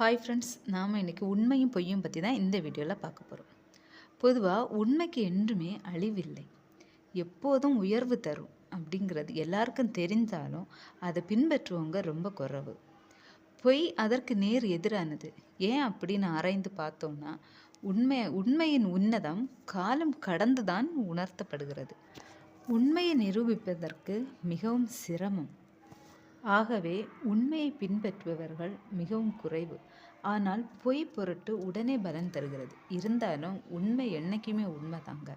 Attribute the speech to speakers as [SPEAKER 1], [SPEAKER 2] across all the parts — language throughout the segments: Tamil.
[SPEAKER 1] ஹாய் ஃப்ரெண்ட்ஸ் நாம் இன்றைக்கி உண்மையும் பொய்யும் பற்றி தான் இந்த வீடியோவில் பார்க்க போகிறோம் பொதுவாக உண்மைக்கு என்றுமே அழிவில்லை. எப்போதும் உயர்வு தரும் அப்படிங்கிறது எல்லாருக்கும் தெரிந்தாலும் அதை பின்பற்றுவவங்க ரொம்ப குறைவு. பொய் அதற்கு நேர் எதிரானது. ஏன் அப்படின்னு ஆராய்ந்து பார்த்தோம்னா உண்மை உண்மையின் உன்னதம் காலம் கடந்து தான் உணர்த்தப்படுகிறது. உண்மையை நிரூபிப்பதற்கு மிகவும் சிரமம். ஆகவே உண்மையை பின்பற்றுபவர்கள் மிகவும் குறைவு. ஆனால் பொய் பொருட்டு உடனே பலன் தருகிறது. இருந்தாலும் உண்மை என்னைக்குமே உண்மைதாங்க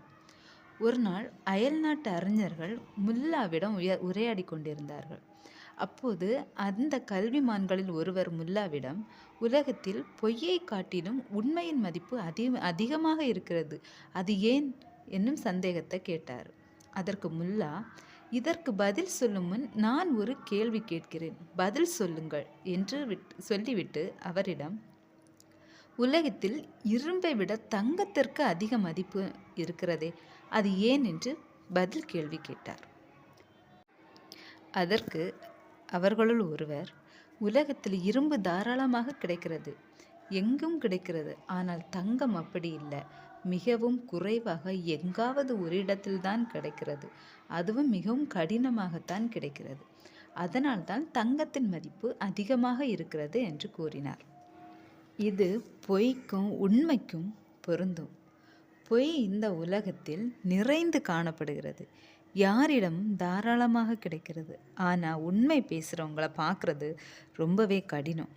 [SPEAKER 1] ஒரு நாள் அயல் நாட்டு அறிஞர்கள் முல்லாவிடம் உய உரையாடி கொண்டிருந்தார்கள். அப்போது அந்த கல்விமான்களில் ஒருவர் முல்லாவிடம் உலகத்தில் பொய்யை காட்டிலும் உண்மையின் மதிப்பு அதிக அதிகமாக இருக்கிறது. அது ஏன்? என்னும் சந்தேகத்தை கேட்டார். அதற்கு முல்லா இதற்கு பதில் சொல்லும் முன் நான் ஒரு கேள்வி கேட்கிறேன். பதில் சொல்லுங்கள் என்று சொல்லிவிட்டு அவரிடம் உலகத்தில் இரும்பை விட தங்கத்திற்கு அதிக மதிப்பு இருக்கிறதே அது ஏன்? என்று பதில் கேள்வி கேட்டார். அதற்கு அவர்களுள் ஒருவர் உலகத்தில் இரும்பு தாராளமாக கிடைக்கிறது எங்கும் கிடைக்கிறது ஆனால் தங்கம் அப்படி இல்லை. மிகவும் குறைவாக எங்காவது ஒரு இடத்தில்தான் கிடைக்கிறது. அதுவும் மிகவும் கடினமாகத்தான் கிடைக்கிறது. அதனால்தான் தங்கத்தின் மதிப்பு அதிகமாக இருக்கிறது என்று கூறினார். இது பொய்க்கும் உண்மைக்கும் பொருந்தும். பொய் இந்த உலகத்தில் நிறைந்து காணப்படுகிறது. யாரிடமும் தாராளமாக கிடைக்கிறது. ஆனால் உண்மை பேசுகிறவங்கள பார்க்குறது ரொம்பவே கடினம்.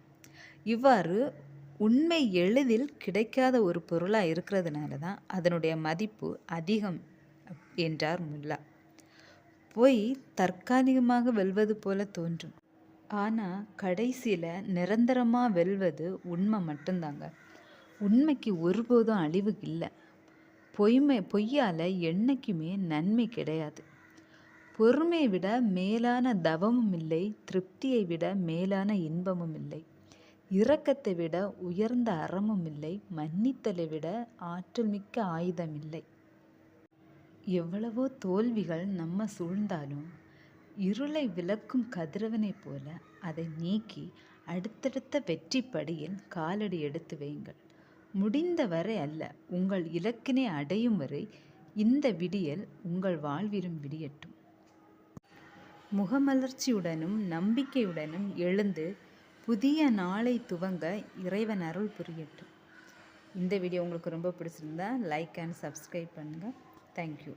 [SPEAKER 1] இவ்வாறு உண்மை எளிதில் கிடைக்காத ஒரு பொருளாக இருக்கிறதுனால தான் அதனுடைய மதிப்பு அதிகம் என்றார் முல்லா. பொய் தற்காலிகமாக வெல்வது போல தோன்றும். ஆனால் கடைசியில் நிரந்தரமாக வெல்வது உண்மை மட்டும்தாங்க. உண்மைக்கு ஒருபோதும் அழிவு இல்லை. பொய்மை பொய்யால் என்னைக்குமே நன்மை கிடையாது. பொறுமையை விட மேலான தவமும் இல்லை திருப்தியை விட மேலான இன்பமும் இல்லை. இரக்கத்தை விட உயர்ந்த அறமும் இல்லை மன்னித்தலை விட ஆற்றல் மிக்க ஆயுதம் இல்லை. எவ்வளவோ தோல்விகள் நம்ம சூழ்ந்தாலும் இருளை விளக்கும் கதிரவனைப் போல அதை நீக்கி அடுத்தடுத்த வெற்றி படியில் காலடி எடுத்து வையுங்கள். முடிந்த வரை அல்ல உங்கள் இலக்கினை அடையும் வரை இந்த விடியல் உங்கள் வாழ்விலும் விடியட்டும். முகமலர்ச்சியுடனும் நம்பிக்கையுடனும் எழுந்து புதிய நாளை துவங்க இறைவன் அருள் புரியட்டும். இந்த வீடியோ உங்களுக்கு ரொம்ப பிடிச்சிருந்தா லைக் அண்ட் சப்ஸ்கிரைப் பண்ணுங்கள் தேங்க்யூ